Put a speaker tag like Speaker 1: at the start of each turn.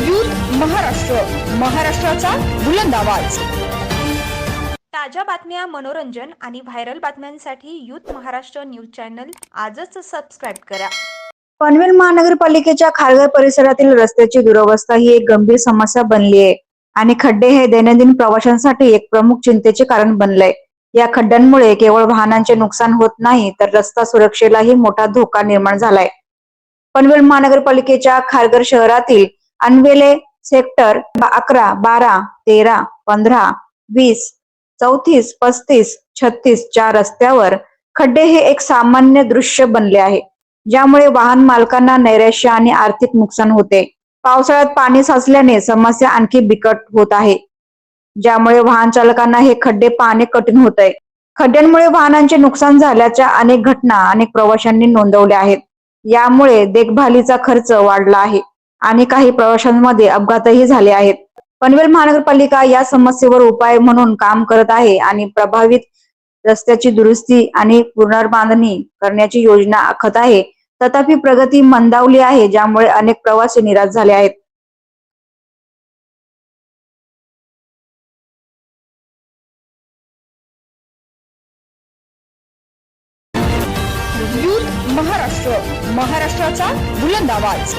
Speaker 1: Youth Maharashtra महाराष्ट्राचा बुलंद आवाज.
Speaker 2: ताज्या बातम्या मनोरंजन आणि व्हायरल बातम्यांसाठी यूथ महाराष्ट्र न्यूज चॅनल आजच सबस्क्राईब करा.
Speaker 3: पनवेल महानगरपालिकेच्या खारघर परिसरातील रस्त्याची दुरवस्था ही एक गंभीर समस्या बनली आहे. आणि खड्डे हे दैनंदिन प्रवाशांसाठी एक प्रमुख चिंतेचे कारण बनलंय. या खड्ड्यांमुळे केवळ वाहनांचे नुकसान होत नाही तर रस्ता सुरक्षेलाही मोठा धोका निर्माण झालाय. पनवेल महानगरपालिकेच्या खारघर शहरातील अनवेले सेक्टर अकरा बारा तेरा पंधरा वीस चौतीस पस्तीस छत्तीस च्या रस्त्यावर खड्डे हे एक सामान्य दृश्य बनले आहे ज्यामुळे वाहन मालकांना नैराश्य आणि आर्थिक नुकसान होते. पावसाळ्यात पाणी साचल्याने समस्या आणखी बिकट होत आहे ज्यामुळे वाहन चालकांना हे खड्डे पाहणे कठीण होत आहे खड्ड्यांमुळे वाहनांचे नुकसान झाल्याच्या अनेक घटना अनेक प्रवाशांनी नोंदवल्या आहेत यामुळे देखभालीचा खर्च वाढला आहे. आणि काही प्रवाशांमध्ये अपघातही झाले आहेत. पनवेल महानगरपालिका या समस्येवर उपाय म्हणून काम करत आहे आणि प्रभावित रस्त्याची दुरुस्ती आणि पुनर्बांधणी करण्याची योजना आखत आहे. तथापि प्रगती मंदावली आहे ज्यामुळे अनेक प्रवासी निराश झाले आहेत.
Speaker 1: महाराष्ट्र महाराष्ट्राचा बुलंद आवाज.